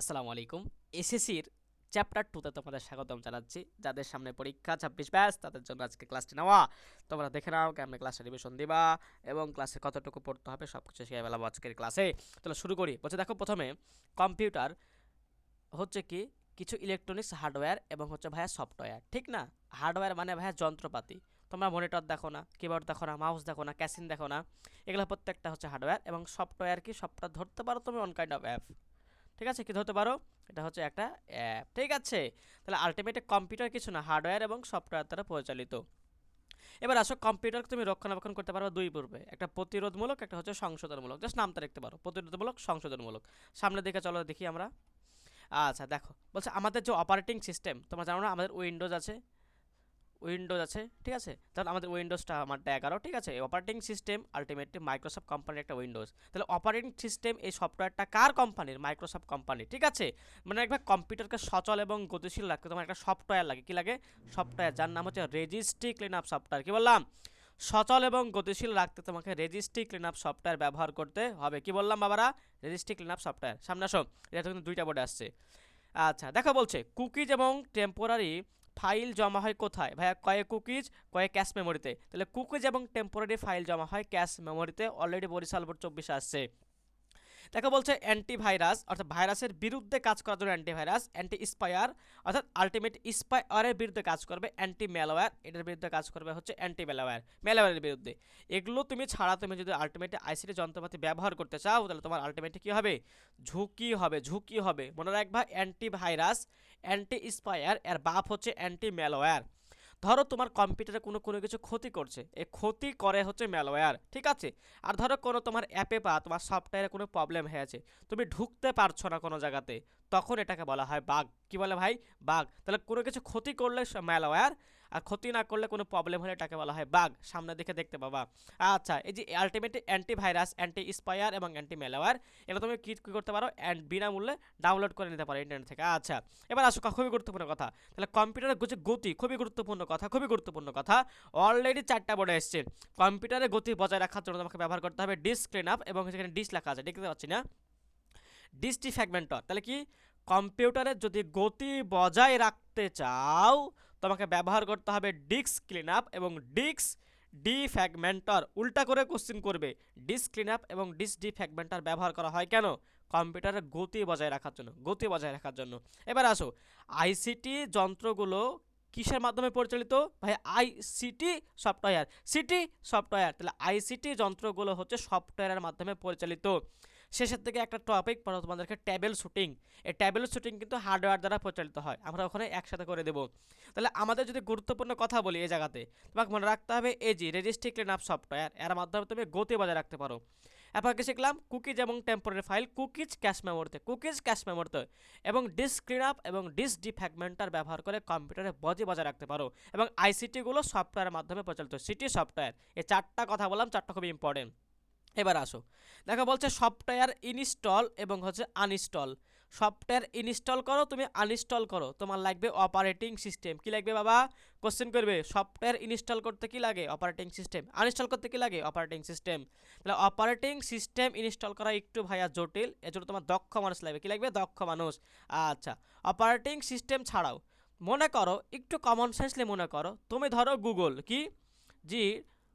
আসসালামু আলাইকুম। এসএসসির চ্যাপ্টার টুতে তোমাদের স্বাগতম জানাচ্ছি। যাদের সামনে পরীক্ষা, ছাব্বিশ ব্যাস তাদের জন্য আজকে ক্লাসটি নেওয়া। তোমরা দেখে নাও কেমন ক্লাসে রিভিশন দিবা এবং ক্লাসে কতটুকু পড়তে হবে সব কিছু শিখে ফেলাবো আজকের ক্লাসে তাহলে শুরু করি। বলছে দেখো প্রথমে কম্পিউটার হচ্ছে কি, কিছু ইলেকট্রনিক্স হার্ডওয়্যার এবং হচ্ছে ভাইয়া সফটওয়্যার ঠিক না? হার্ডওয়্যার মানে ভাইয়া যন্ত্রপাতি। তোমরা মনিটর দেখো না কিবোর্ড দেখো না মাউস দেখো না ক্যাসিন দেখো না, এগুলো প্রত্যেকটা হচ্ছে হার্ডওয়্যার এবং সফটওয়্যার কি সবটা ধরতে পারো তুমি অন কাইন্ড অফ অ্যাপ ঠিক আছে? কি ধরতে পারো? এটা হচ্ছে একটা অ্যাপ। ঠিক আছে? তাহলে আলটিমেটে কম্পিউটার কিছু না হার্ডওয়্যার এবং সফটওয়্যার দ্বারা পরিচালিত। এবার আসো কম্পিউটার তুমি রক্ষণাবেক্ষণ করতে পারো দুই পূর্বে। একটা প্রতিরোধমূলক, একটা হচ্ছে সংশোধনমূলক। জাস্ট নামটা দেখতে পারো। প্রতিরোধমূলক, সংশোধনমূলক। সামনে দিকে চলো, দেখি আমরা। আচ্ছা দেখো। বলছে, আমাদের যে অপারেটিং সিস্টেম তোমরা জানো না, আমাদের উইন্ডোজ আছে। উইন্ডোজ আছে, ঠিক আছে? তাহলে আমাদের উইন্ডোজটা আমারটা এগারো ঠিক আছে? অপারেটিং সিস্টেম আলটিমেটলি মাইক্রোসফট কোম্পানির একটা উইন্ডোজ। তাহলে অপারেটিং সিস্টেম এই সফটওয়্যারটা কার কোম্পানির মাইক্রোসফট কোম্পানি ঠিক আছে? মানে একবার কম্পিউটারকে সচল এবং গতিশীল রাখতে তোমার একটা সফটওয়্যার লাগে। কি লাগে? সফটওয়্যার যার নাম হচ্ছে রেজিস্ট্রি ক্লিন আপ সফটওয়্যার কি বললাম? সচল এবং গতিশীল রাখতে তোমাকে রেজিস্ট্রি ক্লিন আপ সফটওয়্যার ব্যবহার করতে হবে। কি বললাম বাবারা? রেজিস্ট্রি ক্লিন আপ সফটওয়্যার সামনে আসো। এটা কিন্তু দুইটা বোর্ডে আসছে। আচ্ছা দেখো বলছে কুকিজ এবং টেম্পোরারি ফাইল জমা হয় কোথায়? ভাইয়া, কয়ে কুকিজ, কয়ে ক্যাশ মেমোরিতে। তাহলে কুকিজ এবং টেম্পোরারি ফাইল জমা হয় ক্যাশ মেমোরিতে। অলরেডি বরিশাল বোর্ড চব্বিশে আসছে। দেখো বলছে অ্যান্টিভাইরাস অর্থাৎ ভাইরাসের বিরুদ্ধে কাজ করার জন্য অ্যান্টিভাইরাস অ্যান্টি স্পায়ার অর্থাৎ আলটিমেট স্পায়ারের বিরুদ্ধে কাজ করবে অ্যান্টি ম্যালওয়্যার এটার বিরুদ্ধে কাজ করবে হচ্ছে অ্যান্টি ম্যালওয়্যার ম্যালওয়্যারের বিরুদ্ধে। এগুলো তুমি ছাড়া তুমি যদি আলটিমেটে আইসিটি যন্ত্রপাতি ব্যবহার করতে চাও, তাহলে তোমার আলটিমেটে কী হবে? ঝুঁকি হবে ঝুঁকি হবে। মনে রাখবা অ্যান্টিভাইরাস অ্যান্টি স্পায়ার এর বাপ হচ্ছে অ্যান্টি ম্যালওয়্যার ধরো তোমার কম্পিউটারে কোনো কোনো কিছু ক্ষতি করছে। এ ক্ষতি করে হচ্ছে ম্যালওয়্যার ঠিক আছে? আর ধরো কোনো তোমার অ্যাপে বা তোমার সফটওয়্যারে কোনো প্রবলেম হয়েছে তুমি ঢুকতে পারছ না কোনো জায়গাতে, তখন এটাকে বলা হয় বাঘ কি বলে ভাই? বাঘ তাহলে কোনো কিছু ক্ষতি করলে ম্যালওয়্যার আর ক্ষতি না করলে কোনো প্রবলেম হলে এটাকে বলা হয় বাগ সামনের দিকে দেখতে পাবা। আচ্ছা এই যে আলটিমেট অ্যান্টিভাইরাস অ্যান্টি স্পায়ার এবং অ্যান্টি ম্যালওয়্যার এটা তুমি কি করতে পারো? অ্যান্ড বিনামূল্যে ডাউনলোড করে নিতে পারো ইন্টারনেট থেকে। আচ্ছা এবার আসো খুবই গুরুত্বপূর্ণ কথা। তাহলে কম্পিউটারের যে গতি খুবই গুরুত্বপূর্ণ কথা, খুবই গুরুত্বপূর্ণ কথা। অলরেডি চারটা বোর্ডে এসছে। কম্পিউটারের গতি বজায় রাখার জন্য তোমাকে ব্যবহার করতে হবে ডিস্ক ক্লিন আপ এবং সেখানে ডিস লেখা আছে। দেখতে পাচ্ছি না। ডিসটি ফ্যাগমেন্টর তাহলে কি? কম্পিউটারের যদি গতি বজায় রাখতে চাও তোমাকে ব্যবহার করতে হবে ডিস্ক ক্লিন আপ এবং ডিস্ক ডি ফ্যাগমেন্টর উল্টা করে কোশ্চিন করবে, ডিস্ক ক্লিন আপ এবং ডিস্ক ডি ফ্যাগমেন্টর ব্যবহার করা হয় কেন? কম্পিউটারের গতি বজায় রাখার জন্য, গতি বজায় রাখার জন্য। এবার আসো আইসিটি যন্ত্রগুলো কিসের মাধ্যমে পরিচালিত? ভাই আইসিটি সফটওয়্যার। সিটি সফটওয়্যার, তাহলে আইসিটি যন্ত্রগুলো হচ্ছে সফটওয়্যারের মাধ্যমে পরিচালিত। শেষের থেকে একটা টপিক পড়ো তোমাদেরকে ট্যাবেল শুটিং এই ট্যাবেল শুটিং কিন্তু হার্ডওয়্যার দ্বারা পরিচালিত হয়। আমরা ওখানে একসাথে করে দেবো। তাহলে আমাদের যদি গুরুত্বপূর্ণ কথা বলি এই জায়গাতে, তোমাকে মনে রাখতে হবে এজি রেজিস্ট্রি ক্লিন আপ সফটওয়্যার এর মাধ্যমে তুমি গতি বজায় রাখতে পারো। এরপর শিখলাম? কুকিজ এবং টেম্পোরারি ফাইল কুকিজ ক্যাশ মেমোরিতে কুকিজ ক্যাশ মেমোরিতে এবং ডিস্ক ক্লিন আপ এবং ডিস্ক ডিফ্যাগমেন্টার ব্যবহার করে কম্পিউটারে বজি বজায় রাখতে পারো। এবং আইসিটিগুলো সফটওয়্যারের মাধ্যমে পরিচালিত সিটি সফটওয়্যার এই চারটা কথা বললাম, চারটা খুবই ইম্পর্টেন্ট এবার আসো। দেখো, বলছে সফটওয়্যার ইনস্টল এবং হচ্ছে আনইনস্টল। সফটওয়্যার ইনস্টল করো, তুমি আনইনস্টল করো। তোমার লাগবে অপারেটিং সিস্টেম। কি লাগবে বাবা? কোশ্চেন করবে, সফটওয়্যার ইনস্টল করতে কি লাগে? Operating system. আনইনস্টল করতে কি লাগে? Operating system. তাহলে অপারেটিং সিস্টেম ইনস্টল করা একটু ভাইয়া জটিল, এজন্য তোমার দক্ষ মানুষ লাগবে। কি লাগবে? দক্ষ মানুষ। আচ্ছা অপারেটিং সিস্টেম ছাড়াও মনে করো, একটু কমন সেন্সলি মনে করো। তুমি ধরো গুগল কি? জি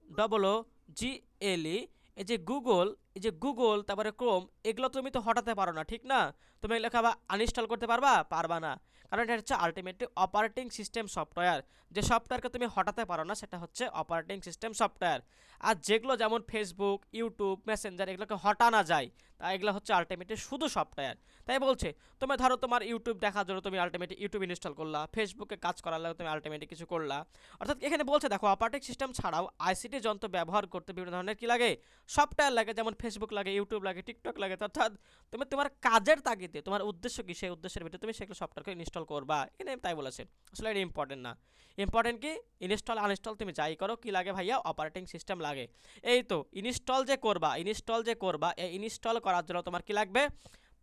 ডবল ও জি এল ই এই যে গুগল এই যে গুগল, তারপরে ক্রোম, এগুলো তুমি তো হটাতে পারো না, ঠিক না? তুমি এগুলো আবার আনইনস্টল করতে পারবা? পারবা না। কারণ এটা হচ্ছে আলটিমেটলি অপারেটিং সিস্টেম সফটওয়্যার যে সফটওয়্যারকে তুমি হটাতে পারো না, সেটা হচ্ছে অপারেটিং সিস্টেম সফটওয়্যার আর যেগুলো যেমন ফেসবুক ইউটিউব মেসেঞ্জার এগুলোকে হটানো যায়, তা এগুলো হচ্ছে আলটিমেটলি শুধু সফটওয়্যার তাই বলছে, তুমি ধরো তোমার ইউটিউব দেখার জন্য তুমি আলটিমেটলি ইউটিউব ইনস্টল করলা ফেসবুকে কাজ করার লাগে তুমি আলটিমেটলি কিছু করলা। অর্থাৎ এখানে বলছে, দেখো অপারেটিং সিস্টেম ছাড়াও আইসিটি যন্ত্র ব্যবহার করতে বিভিন্ন ধরনের কি লাগে? সফটওয়্যার লাগে, যেমন ফেসবুক লাগে ইউটিউব লাগে টিকটক লাগে অর্থাৎ তুমি তোমার কাজের তাগিদে, তোমার উদ্দেশ্য কি? সেই উদ্দেশ্যের ভিতরে তুমি সেগুলো সফটওয়্যারকে ইনস্টল করবা। এখানে তাই বলেছে। আসলে এটা ইম্পর্টেন্ট না। ইম্পর্টেন্ট কি? ইনস্টল আনইনস্টল তুমি যাই করো, কি লাগে ভাইয়া? অপারেটিং সিস্টেম লাগে। এই তো ইনস্টল যে করবা ইনস্টল যে করবা, এই ইনস্টল করার জন্য তোমার কি লাগবে?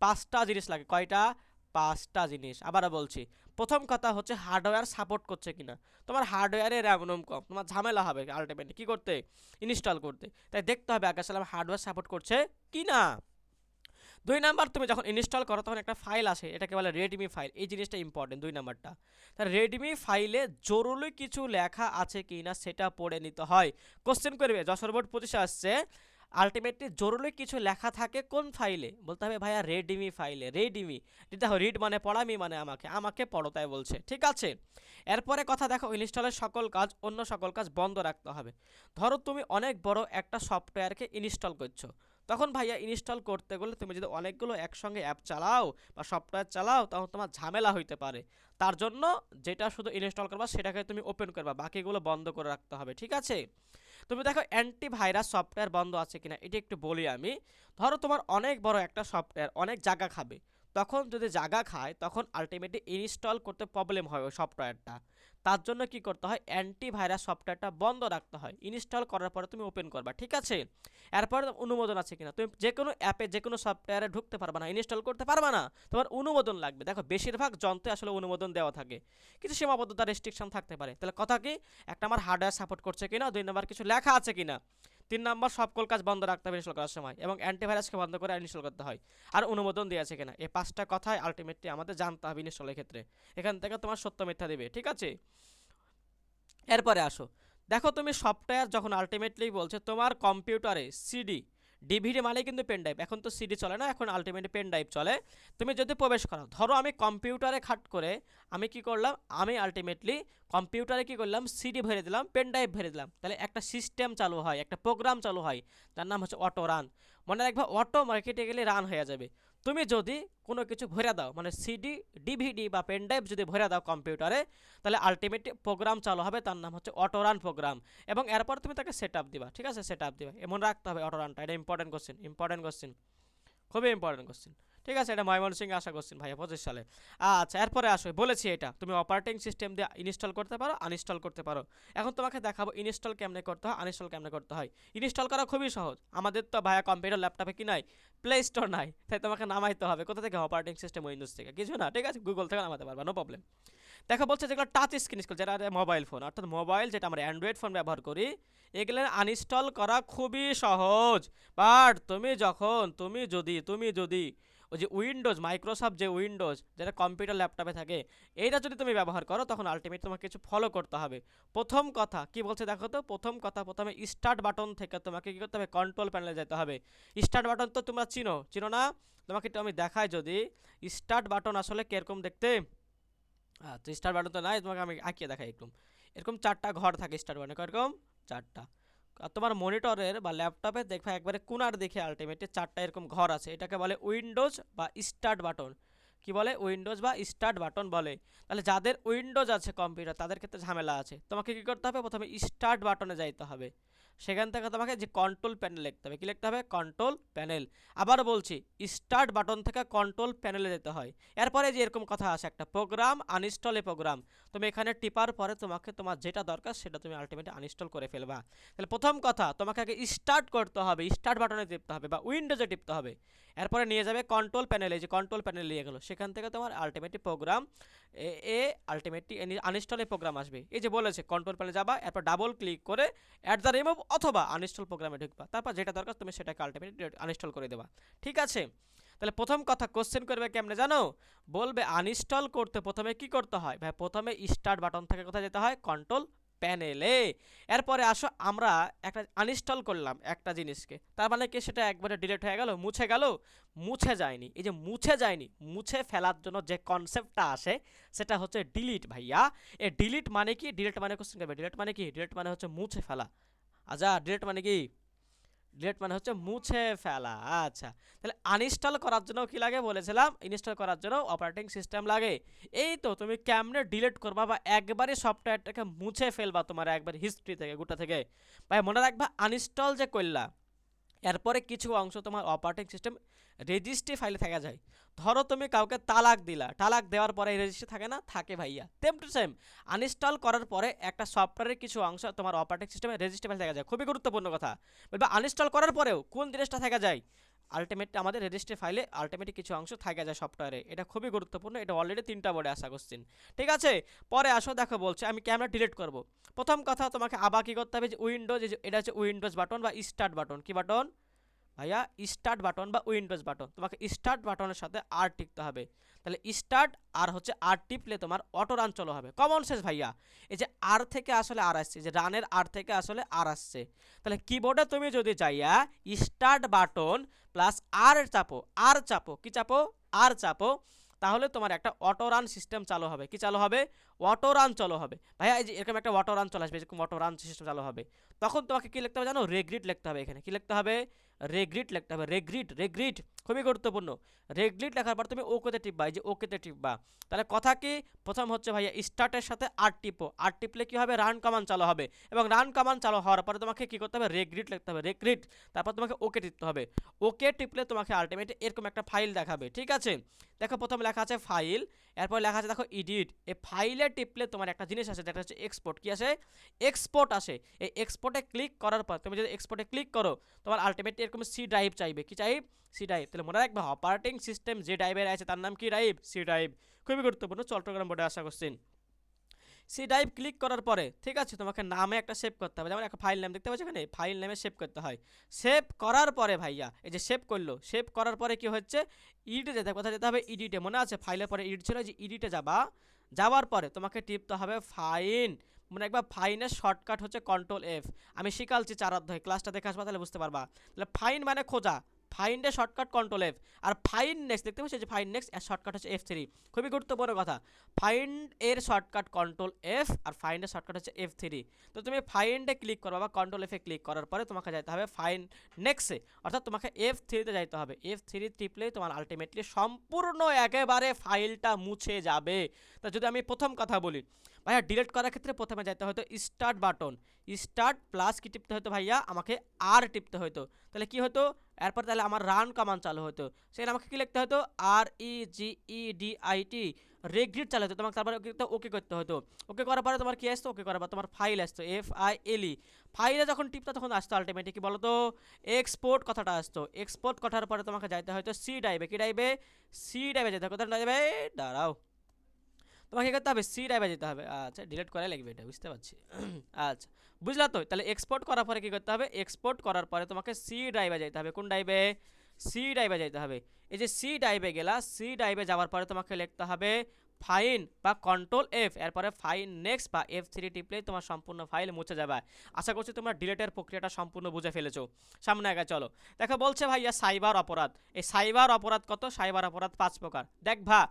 পাঁচটা জিনিস লাগে। কয়টা? পাঁচটা জিনিস। আবারও বলছি, প্রথম কথা হচ্ছে হার্ডওয়্যার সাপোর্ট করছে কিনা। তোমার হার্ডওয়্যারে র্যাম কম, তোমার ঝামেলা হবে আলটিমেটলি কী করতে? ইনস্টল করতে। তাই দেখতে হবে আগে সালাম হার্ডওয়্যার সাপোর্ট করছে কি না দুই নাম্বার, তুমি যখন ইনস্টল করো, তখন একটা ফাইল আসে, এটাকে বলে রেডমি ফাইল এই জিনিসটা ইম্পর্টেন্ট দুই নাম্বারটা। তা রেডমি ফাইলে জরুরি কিছু লেখা আছে কি না সেটা পড়ে নিতে হয়। কোশ্চেন করবে, যশোর বোর্ড পঁচিশে আসছে আলটিমেটলি জরুরি কিছু লেখা থাকে কোন ফাইলে বলতে হবে, ভাইয়া রেডমি ফাইলে রেডমি দেখো রিড মানে পড়ামি মানে আমাকে আমাকে পড়ো তাই বলছে। ঠিক আছে? এরপরে কথা দেখো, ইনস্টলের সকল কাজ, অন্য সকল কাজ বন্ধ রাখতে হবে। ধরো তুমি অনেক বড় একটা সফটওয়্যারকে ইনস্টল করছ। তখন ভাইয়া, ইনস্টল করতে গেলে তুমি যদি অনেকগুলো একসঙ্গে অ্যাপ চালাও বা সফটওয়্যার চালাও, তখন তোমার ঝামেলা হইতে পারে। তার জন্য যেটা শুধু ইনস্টল করবা, সেটাকে তুমি ওপেন করবা, বাকিগুলো বন্ধ করে রাখতে হবে। ঠিক আছে? তুমি দেখো অ্যান্টিভাইরাস সফটওয়্যার বন্ধ আছে কিনা, এটা একটু বলি আমি। ধরো তোমার অনেক বড় একটা সফটওয়্যার অনেক জায়গা খাবে। তখন যদি জায়গা খায়, তখন আলটিমেটলি ইনস্টল করতে প্রবলেম হয় ওই সফটওয়্যারটা তার জন্য কি করতে হয়? অ্যান্টিভাইরাস সফটওয়্যারটা বন্ধ রাখতে হয়। ইনস্টল করার পরে তুমি ওপেন করবা, ঠিক আছে? এরপর অনুমোদন আছে কিনা? তুমি যে কোনো অ্যাপে যে কোনো সফটওয়্যারে ঢুকতে পারবা না ইনস্টল করতে পারবা না, তোমার অনুমোদন লাগবে। দেখো, বেশিরভাগ যন্ত্রে আসলে অনুমোদন দেওয়া থাকে। কিছু সীমাবদ্ধতা রেস্ট্রিকশন থাকতে পারে। তাহলে কথা কি? একটা আমার হার্ডওয়্যার সাপোর্ট করছে কিনা? দুই নম্বর কিছু লেখা আছে কিনা? তিন নম্বর সকল কাজ বন্ধ রাখতে হবে ইনস্টল করার সময় এবং অ্যান্টিভাইরাসকে বন্ধ করে ইনস্টল করতে হয়। আর অনুমোদন দেওয়া আছে কিনা? এই পাঁচটা কথাই আলটিমেটলি আমাদের জানতে হবে ইনস্টলের ক্ষেত্রে। এখান থেকে তোমার সত্য মিথ্যা দেবে, ঠিক আছে? এরপরে আসো। দেখো তুমি সফটওয়্যার যখন আলটিমেটলি বলছে তোমার কম্পিউটারে সিডি ডিভিডি মানে কিন্তু পেন ড্রাইভ এখন তো সিডি চলে না, এখন আলটিমেটলি পেন ড্রাইভ চলে। তুমি যদি প্রবেশ করো, ধরো আমি কম্পিউটারে খাট করে আমি কি করলাম, আমি আলটিমেটলি কম্পিউটারে কি করলাম সিডি ভরে দিলাম পেন ড্রাইভ ভরে দিলাম। তাহলে একটা সিস্টেম চালু হয়, একটা প্রোগ্রাম চালু হয় তার নাম হচ্ছে অটো রান মনে রাখবে অটো মার্কেটে গেলে রান হয়ে যাবে। তুমি যদি কোনো কিছু ভরে দাও মানে সিডি ডিভিডি বা পেনড্রাইভ যদি ভরে দাও কম্পিউটারে তাহলে আলটিমেট প্রোগ্রাম চালু হবে, তার নাম হচ্ছে অটোরান প্রোগ্রাম এবং এরপর তুমি তাকে সেট দিবা, ঠিক আছে? সেট আপ দিবা। এমন রাখতে হবে অটোরানটা এটা ইম্পর্টেন্ট কোশ্চেন ইম্পর্টেন্ট কোশ্চেন খুবই ইম্পর্টেন্ট কোশ্চেন ঠিক আছে, এটা ময়মনসিংহে আশা করছেন ভাইয়া, পঁচিশ সালে। আচ্ছা এরপরে আসো, বলেছি এটা, তুমি অপারেটিং সিস্টেম দিয়ে ইনস্টল করতে পারো আনইনস্টল করতে পারো। এখন তোমাকে দেখাবো ইনস্টল কেমনে করতে হয় আনইনস্টল কেমনে করতে হয়। ইনস্টল করা খুবই সহজ। আমাদের তো ভাইয়া কম্পিউটার ল্যাপটপে কি নাই? প্লে স্টোর নাই। তাই তোমাকে নামাইতে হবে। কোথা থেকে? অপারেটিং সিস্টেম উইন্ডোজ থেকে। কিছু না, ঠিক আছে? গুগল থেকে নামাতে পারবা নো প্রবলেম দেখো, বলছে যেগুলো টাচ স্ক্রিন স্কুল যেটা মোবাইল ফোন অর্থাৎ মোবাইল যেটা আমরা অ্যান্ড্রয়েড ফোন ব্যবহার করি, এগুলো আনইনস্টল করা খুবই সহজ। বাট তুমি যখন, তুমি যদি তুমি যদি ওই যে উইন্ডোজ, মাইক্রোসফট যে উইন্ডোজ, যেটা কম্পিউটার ল্যাপটপে থাকে, এইটা যদি তুমি ব্যবহার করো, তখন আলটিমেট তোমাকে কিছু ফলো করতে হবে। প্রথম কথা, কি বলছে দেখো তো? প্রথম কথা, প্রথমে স্টার্ট বাটন থেকে তোমাকে কী করতে হবে? কন্ট্রোল প্যানেলে যেতে হবে। স্টার্ট বাটন তো তোমরা চিনো চিনো না? তোমাকে একটু আমি দেখাই যদি। স্টার্ট বাটন আসলে কীরকম দেখতে? আচ্ছা স্টার্ট বাটন তো নাই, তোমাকে আমি আঁকিয়ে দেখাই একটু। এরকম চারটা ঘর থাকে স্টার্ট বাটনে এরকম চারটা। আর তোমার মনিটরের বা ল্যাপটপে দেখবে একবারে কোনার দিকে আলটিমেটলি চারটা এরকম ঘর আছে। এটাকে বলে উইন্ডোজ বা স্টার্ট বাটন। কি বলে? উইন্ডোজ বা স্টার্ট বাটন বলে। তাহলে যাদের উইন্ডোজ আছে কম্পিউটার, তাদের ক্ষেত্রে ঝামেলা আছে। তোমাকে কী করতে হবে? প্রথমে স্টার্ট বাটনে যাইতে হবে। সেখান থেকে তোমাকে যে কন্ট্রোল প্যানেল লিখতে হবে। কী লিখতে হবে? কন্ট্রোল প্যানেল আবার বলছি স্টার্ট বাটন থেকে কন্ট্রোল প্যানেলে যেতে হয়। এরপরে যে এরকম কথা আছে একটা প্রোগ্রাম আনইনস্টল এ প্রোগ্রাম তুমি এখানে টিপার পরে তোমাকে তোমার যেটা দরকার সেটা তুমি আলটিমেটলি আনইনস্টল করে ফেলবা। তাহলে প্রথম কথা, তোমাকে আগে স্টার্ট করতে হবে। স্টার্ট বাটনে টিপতে হবে বা উইন্ডোজে টিপতে হবে। এরপরে নিয়ে যাবে কন্ট্রোল প্যানেলে যে কন্ট্রোল প্যানেল নিয়ে গেলো। সেখান থেকে তোমার আলটিমেটলি প্রোগ্রাম এ আলটিমেটলি আনইনস্টলে প্রোগ্রাম আসবে। এই যে বলেছে কন্ট্রোল প্যানেলে যাবা, এরপর ডাবল ক্লিক করে অ্যাট দ্য রিমুভ অথবা আনইনস্টল প্রোগ্রামে ঢুকবা। তারপর যেটা দরকার, তুমি সেটাকে আলটিমেটলি আনইনস্টল করে দেবা। ঠিক আছে? তাহলে প্রথম কথা কোশ্চেন করবে কেমনে জানো? বলবে আনইনস্টল করতে প্রথমে কি করতে হয়? ভাই, প্রথমে স্টার্ট বাটন থেকে কোথায় যেতে হয়? কন্ট্রোল প্যানেলে। এরপরে আসো, আমরা একটা আনইনস্টল করলাম একটা জিনিসকে। তার মানে কি সেটা একবারে ডিলেট হয়ে গেল, মুছে গেল? মুছে যায়নি। এই যে মুছে যায়নি, মুছে ফেলার জন্য যে কনসেপ্টটা আসে, সেটা হচ্ছে ডিলিট ভাইয়া। এ ডিলিট মানে কি? ডিলিট মানে কোশ্চেন করবে। ডিলিট মানে কি? ডিলিট মানে হচ্ছে মুছে ফেলা। আচ্ছা ডিলিট মানে কি? ডিলিট মানে হচ্ছে মুছে ফেলা। আচ্ছা তাহলে আনইনস্টল করার জন্য কি লাগে বলেছিলাম? ইনস্টল করার জন্য অপারেটিং সিস্টেম লাগে। এই তো তুমি কেমনে ডিলিট করবা বা একবারই সফটওয়্যারটাকে মুছে ফেলবা তোমার একবার হিস্ট্রি থেকে, গোটা থেকে? ভাই, মনে রাখবা আনইনস্টল যে করলা এরপরে কিছু অংশ তোমার অপারেটিং সিস্টেম রেজিস্ট্রি ফাইলে থাকা যায়। ধরো তুমি কাউকে তালাক দিলা, তালাক দেওয়ার পরে রেজিস্ট্রি থাকে না? থাকে ভাইয়া। সেম টু সেম আনইনস্টল করার পরে একটা সফটওয়্যারের কিছু অংশ তোমার অপারেটিং সিস্টেমে রেজিস্ট্রি ফাইলে থাকা যায়। খুবই গুরুত্বপূর্ণ কথা। বলবা আনইনস্টল করার পরেও কোন জিনিসটা থাকা যায়? আলটিমেট আমাদের রেজিস্ট্রি ফাইলে আলটিমেটলি কিছু অংশ থাকে যায় সফটওয়্যারে এটা খুবই গুরুত্বপূর্ণ, এটা অলরেডি তিনটা বোর্ডে আসা কোশ্চিন ঠিক আছে? পরে আসো, দেখো বলছে, আমি ক্যামেরা ডিলিট করব। প্রথম কথা তোমাকে আবার কী করতে হবে? যে উইন্ডোজ এটা হচ্ছে উইন্ডোজ বাটন বা স্টার্ট বাটন কি বাটন ভাইয়া স্টার্ট বাটন বা উইন্ডোজ বাটন তোমাকে স্টার্ট বাটনের সাথে আর টিপতে হবে। তাহলে স্টার্ট আর হচ্ছে আর টিপলে তোমার অটো রান চলো হবে। কমন শেষ ভাইয়া। এই যে আর থেকে আসলে আর আসছে যে রানের আর থেকে আসলে আর আসছে। তাহলে কিবোর্ডে তুমি যদি যাইয়া স্টার্ট বাটন প্লাস আর চাপো আর চাপো, কি চাপো? আর চাপো। তাহলে তোমার একটা অটো রান সিস্টেম চালু হবে। কি চালু হবে? অটো রান চালু হবে। ভাইয়া, এই যে এরকম একটা অটো রান চলে আসবে, এরকম অটো রান সিস্টেম চালু হবে। তখন তোমাকে কি লিখতে হবে জানো? রেগ্রিট লিখতে হবে এখানে। কি লিখতে হবে? রেগ্রিট লিখতে হবে রেগ্রিট রেগ্রিট খুবই গুরুত্বপূর্ণ। রেগলিট লেখার পর তুমি ওকেতে টিপবা, এই যে ওকেতে টিপবা। তাহলে কথা কি? প্রথম হচ্ছে ভাইয়া স্টার্টের সাথে আর টিপো। আর টিপলে কি হবে? রান কামান চালু হবে। এবং রান কামান চালু হওয়ার পরে তোমাকে কি করতে হবে? রেগ্রিট লিখতে হবে। রেগ্রিট তারপর তোমাকে ওকে টিপতে হবে। ওকে টিপলে তোমাকে আলটিমেটলি এরকম একটা ফাইল দেখাবে, ঠিক আছে? দেখো, প্রথম লেখা আছে ফাইল এরপর লেখা আছে, দেখো এডিট এই ফাইলে টিপলে তোমার একটা জিনিস আছে যেটা হচ্ছে এক্সপোর্ট কি আসে? এক্সপোর্ট আসে। এই এক্সপোর্টে ক্লিক করার পর, তুমি যদি এক্সপোর্টে ক্লিক করো, তোমার আলটিমেটলি এরকম সি ড্রাইভ চাইবে। কি চাই সি ড্রাইভ তাহলে মনে রাখবে অপারেটিং সিস্টেম যে ড্রাইভের আছে, তার নাম কি ড্রাইভ সি ড্রাইভ খুবই গুরুত্বপূর্ণ, চট্টগ্রাম বোর্ডে আশা করছেন সি ড্রাইভ ক্লিক করার পরে, ঠিক আছে, তোমাকে নামে একটা সেভ করতে হবে। যেমন একটা ফাইল নাম দেখতে পাচ্ছ এখানে? ফাইল নামে সেভ করতে হয়। সেভ করার পরে ভাইয়া, এই যে সেভ করল সেভ করার পরে কি হচ্ছে? ইডিটে যেতে, কোথায় যেতে হবে? ইডিটে মনে আছে ফাইলের পরে ইডিট ছিল যে ইডিটে যাবা। যাওয়ার পরে তোমাকে টিপতে হবে ফাইন মনে একবার ফাইনের শর্টকাট হচ্ছে কন্ট্রোল এফ আমি শিখালছি চার অধ্যায় ক্লাসটা দেখে আসবা, তাহলে বুঝতে পারবা। তাহলে ফাইন মানে খোঁজা। ফাইন্ডের শর্টকাট কন্ট্রোল এফ আর ফাইন নেক্সট দেখতে পাচ্ছি যে ফাইন নেক্সট এর শর্টকাট হচ্ছে এফ থ্রি খুবই গুরুত্বপূর্ণ কথা। ফাইন্ড এর শর্টকাট কন্ট্রোল এফ আর ফাইন্ডের শর্টকাট হচ্ছে এফ থ্রি তো তুমি ফাইন্ডে ক্লিক করবা বা কন্ট্রোল এফে ক্লিক করার পরে তোমাকে যাইতে হবে ফাইন নেক্সটে অর্থাৎ তোমাকে এফ থ্রিতে যাইতে হবে। এফ থ্রি টিপলেই তোমার আলটিমেটলি সম্পূর্ণ একেবারে ফাইলটা মুছে যাবে। তা যদি আমি প্রথম কথা বলি ভাইয়া ডিলিট করার ক্ষেত্রে প্রথমে যাইতে হয়তো স্টার্ট বাটন স্টার্ট প্লাস কি টিপতে হতো ভাইয়া? আমাকে আর টিপতে হতো তাহলে কি হতো এরপর তাহলে আমার রান কমান চালু হতো সেখানে আমাকে কি লিখতে হতো আর ই জি ই ডি আই টি রেগ্রিট চালু হতো তোমাকে তারপরে ওকে করতে হতো ওকে করার পরে তোমার কি আসতো? ওকে করার পর তোমার ফাইল আসতো। এফ আই এল ফাইলে যখন টিপতো তখন আসতো আলটিমেটলি কি বলতো? এক্সপোর্ট কথাটা আসতো। এক্সপোর্ট কথার পরে তোমাকে যাইতে হয়তো সি ডাইবে কি ডাইবে সি ডাইবে যেতে কোথায় ডাইবে দাঁড়াও। তোমাকে কি করতে হবে সি ড্রাইভে যেতে হবে। আচ্ছা ডিলিট করে লাগবে এটা, বুঝতে পারছি। আচ্ছা বুঝলা তো? তাহলে এক্সপোর্ট করার পরে কি করতে হবে? এক্সপোর্ট করার পরে তোমাকে সি ড্রাইভে যেতে হবে। কোন ড্রাইভে সি ড্রাইভে যেতে হবে। এই যে সি ড্রাইভে গেলা সি ড্রাইভে যাওয়ার পরে তোমাকে লিখতে হবে ফাইন বা কন্ট্রোল এফ এরপরে ফাইন নেক্সট বা এফ থ্রি টিপলেই তোমার সম্পূর্ণ ফাইল মুছে যাবে। আশা করছি তোমরা ডিলেটের প্রক্রিয়াটা সম্পূর্ণ বুঝে ফেলেছো। সামনে আগে চলো। দেখো, বলছে ভাইয়া সাইবার অপরাধ। এই সাইবার অপরাধ কত? সাইবার অপরাধ পাঁচ প্রকার। দেখ ভা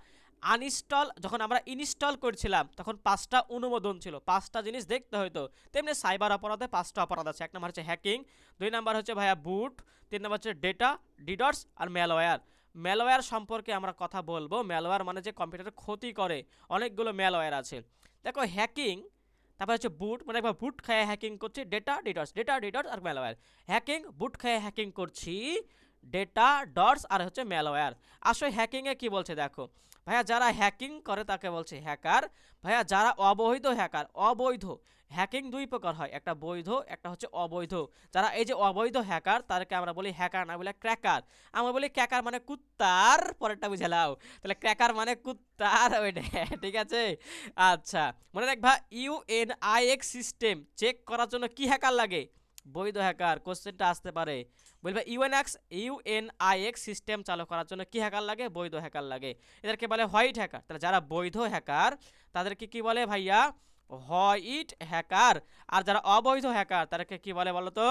আনইনস্টল যখন আমরা ইনস্টল করছিলাম, তখন পাঁচটা অনুমোদন ছিল। পাঁচটা জিনিস দেখতে হতো তেমনি সাইবার অপরাধে পাঁচটা অপরাধ আছে। এক নম্বর হচ্ছে হ্যাকিং দুই নম্বর হচ্ছে ভাইয়া বুট তিন নম্বর হচ্ছে ডেটা ডিডর্স আর ম্যালওয়্যার ম্যালওয়্যার সম্পর্কে আমরা কথা বলব। ম্যালওয়্যার মানে যে কম্পিউটারের ক্ষতি করে, অনেকগুলো ম্যালওয়্যার আছে। দেখো হ্যাকিং তারপর হচ্ছে বুট মানে একবার বুট খেয়ে হ্যাকিং করছি ডেটা ডিডর্স ডেটা ডিডর্স আর ম্যালওয়্যার হ্যাকিং বুট খেয়ে হ্যাকিং করছি ডেটা ডটস আর হচ্ছে ম্যালওয়্যার আসলে হ্যাকিংয়ে কি বলছে দেখো? ভাইয়া, যারা হ্যাকিং করে তাকে বলছে হ্যাকার ভাইয়া, যারা অবৈধ হ্যাকার অবৈধ হ্যাকিং দুই প্রকার হয়, একটা বৈধ, একটা হচ্ছে অবৈধ। যারা এই যে অবৈধ হ্যাকার তাদেরকে আমরা বলি হ্যাকার না, বলে ক্র্যাকার আমরা বলি ক্র্যাকার মানে কুত্তার, পরেরটা বুঝালাও তাহলে ক্র্যাকার মানে কুত্তার ওইটা ঠিক আছে? আচ্ছা মনে রাখবা ইউএনআইএক্স সিস্টেম চেক করার জন্য কি হ্যাকার লাগে? বৈধ হ্যাকার কোশ্চেনটা আসতে পারে। বলবে, ইউএনএক্স, ইউএনআইএক্স সিস্টেম চালু করার জন্য কি হ্যাকার লাগে? বৈধ হ্যাকার লাগে। এদেরকে বলে হোয়াইট হ্যাকার। তাহলে যারা বৈধ হ্যাকার, তাদেরকে কি বলে ভাইয়া? White hacker. আর যারা অবৈধ হ্যাকার, তাদেরকে কি বলে বলো তো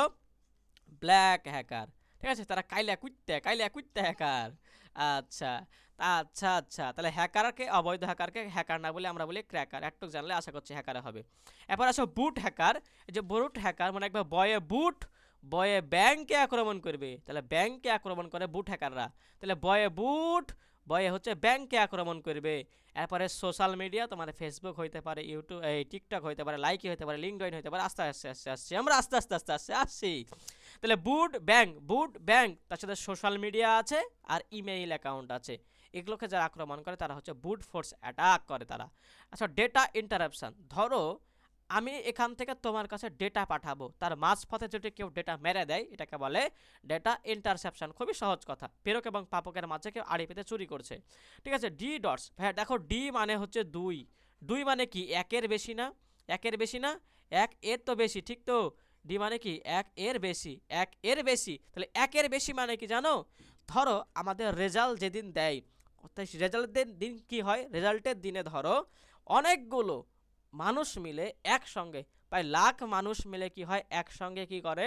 ব্ল্যাক হ্যাকার। ঠিক আছে? তারা কাইলা কুইতে কাইলা কুইতে হ্যাকার। আচ্ছা। আচ্ছা আচ্ছা। তাহলে হ্যাকারকে, অবৈধ হ্যাকারকে হ্যাকার না বলে আমরা বলি ক্র্যাকার। একটু জানলে আশা করছি হ্যাকার হবে। এরপর আসো বুট হ্যাকার। যে বুট হ্যাকার মানে একবার বয়ে বুট, বয়ে ব্যাংকে আক্রমণ করবে। তাহলে ব্যাংকে আক্রমণ করে বুট হ্যাকাররা। তাহলে বয়ে বুট, বয়ে হচ্ছে ব্যাংকে আক্রমণ করবে। এরপরে সোশ্যাল মিডিয়া তোমার ফেসবুক হইতে পারে, ইউটিউব, এই টিকটক হইতে পারে, লাইকি হইতে পারে, লিঙ্কডইন হইতে পারে, আস্তে আস্তে আস্তে আসছি আমরা আস্তে আস্তে আস্তে আস্তে আসছি তাহলে বুট ব্যাংক বুট ব্যাংক, তার সাথে সোশ্যাল মিডিয়া আছে আর ইমেইল অ্যাকাউন্ট আছে। এগুলোকে যারা আক্রমণ করে, তারা হচ্ছে বুট ফোর্স অ্যাটাক করে তারা। আচ্ছা ডেটা ইন্টারাপশন ধরো, আমি এখান থেকে তোমার কাছে ডেটা পাঠাবো। তার মাঝপথে যদি কেউ ডেটা মেরে দেয়, এটাকে বলে ডেটা ইন্টারসেপশন খুবই সহজ কথা। প্রেরক এবং পাপকের মাঝে কেউ আড়ি পেতে চুরি করছে। ঠিক আছে ডি ডটস হ্যাঁ দেখো ডি মানে হচ্ছে দুই। দুই মানে কি? একের বেশি না? একের বেশি না? এক এর তো বেশি, ঠিক তো? ডি মানে কি? এক এর বেশি। এক এর বেশি। তাহলে একের বেশি মানে কি জানো? ধরো, আমাদের রেজাল্ট যেদিন দেয় তাই রেজাল্টের দিন কি হয়? রেজাল্টের দিনে ধরো অনেকগুলো মানুষ মিলে একসঙ্গে, প্রায় লাখ মানুষ মিলে কি হয়? একসঙ্গে কি করে?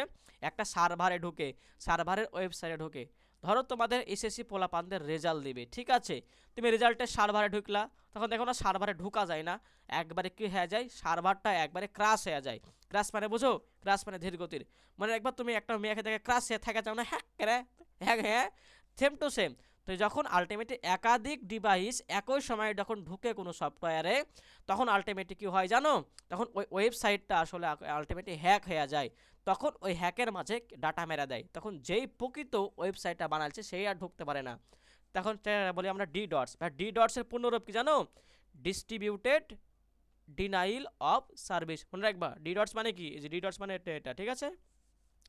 একটা সার্ভারে ঢুকে সার্ভারের ওয়েবসাইটে ঢুকে। ধরো তোমাদের এসএসসি পোলাপানদের রেজাল্ট দিবে, ঠিক আছে? তুমি রেজাল্টের সার্ভারে ঢুকলা, তখন দেখো না সার্ভারে ঢুকা যায় না। একবারে কি হয়ে যায়? সার্ভারটা একবারে ক্রাশ হয়ে যায়। ক্রাশ মানে বুঝো? ক্রাশ মানে ধীর গতির মানে একবার তুমি একটা মেয়েকে দেখে ক্রাশ হয়ে থাকে চাও না হ্যাঁ হ্যাঁ হ্যাঁ সেম টু সেম তো যখন আলটিমেটলি একাধিক ডিভাইস একই সময়ে যখন ঢুকে কোনো সফটওয়্যারে তখন আলটিমেটলি কী হয় জানো? তখন ওই ওয়েবসাইটটা আসলে আলটিমেটলি হ্যাক হয়ে যায়। তখন ওই হ্যাকের মাঝে ডাটা মেরা দেয়। তখন যেই প্রকৃত ওয়েবসাইটটা বানাচ্ছে সেই আর ঢুকতে পারে না। তখন বলি আমরা ডি ডটস বা ডি ডটসের পূর্ণরূপ কি জানো? ডিস্ট্রিবিউটেড ডিনাইল অফ সার্ভিস মনে রাখবা? ডি ডটস মানে কি? ডি ডটস মানে এটা ঠিক আছে?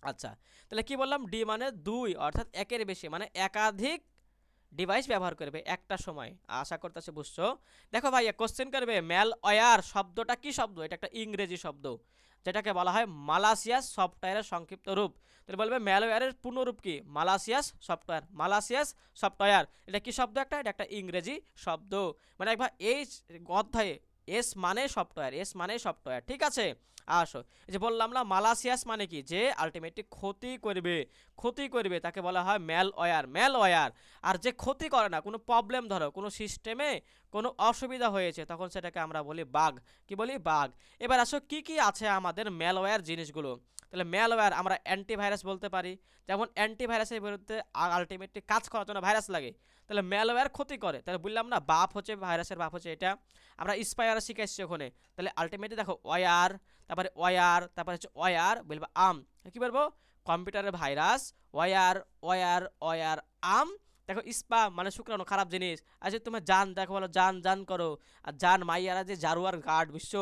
আচ্ছা। তাহলে কি বললাম? ডি মানে দুই, অর্থাৎ একের বেশি। মানে একাধিক ডিভাইস ব্যবহার করবে একটা সময়। আশা করতেছে বুঝছ? দেখো ভাইয়া কোশ্চেন করবে ম্যাল ওয়ার শব্দটা কি শব্দ? এটা একটা ইংরেজি শব্দ, যেটাকে বলা হয় মালাসিয়াস সফটওয়্যারের সংক্ষিপ্ত রূপ। তাহলে বলবে ম্যালওয়্যারের পূর্ণরূপ কি? মালাসিয়াস সফটওয়্যার মালাসিয়াস সফটওয়্যার এটা কি শব্দ একটা? এটা একটা ইংরেজি শব্দ। মানে একবার এই অধ্যায়ে, এস মানে সফটওয়্যার এস মানে সফটওয়্যার ঠিক আছে? আসো। যে বললাম না মালাসিয়াস মানে কি? যে আলটিমেটলি ক্ষতি করবে ক্ষতি করবে, তাকে বলা হয় ম্যাল ওয়ার ম্যাল ওয়ার আর যে ক্ষতি করে না, কোনো প্রবলেম ধরো, কোনো সিস্টেমে কোনো অসুবিধা হয়েছে, তখন সেটাকে আমরা বলি বাগ কি বলি? বাগ এবার আসো, কি কি আছে আমাদের ম্যালওয়্যার জিনিসগুলো? তাহলে ম্যালওয়্যার আমরা অ্যান্টিভাইরাস বলতে পারি। যেমন অ্যান্টিভাইরাসের বিরুদ্ধে আলটিমেটলি কাজ করার জন্য ভাইরাস লাগে। তাহলে ম্যালওয়্যার ক্ষতি করে। তাহলে বললাম না, বাপ হচ্ছে ভাইরাসের বাপ হচ্ছে এটা। আমরা স্পায়ার শিখেছি ওখানে। তাহলে আলটিমেটলি দেখো ওয়ার তারপরে ওয়ার তারপরে হচ্ছে ওয়ার বলব আম কি বলব? কম্পিউটারের ভাইরাস ওয়ার ওয়ার ওয়ার আম দেখো ইস্পা মানে শুক্রাণু, খারাপ জিনিস। আচ্ছা তোমার জান, দেখো বলো, জান জান করো। আর জান মাইয়ারা যে জারুয়ার গার্ড বিশ্ব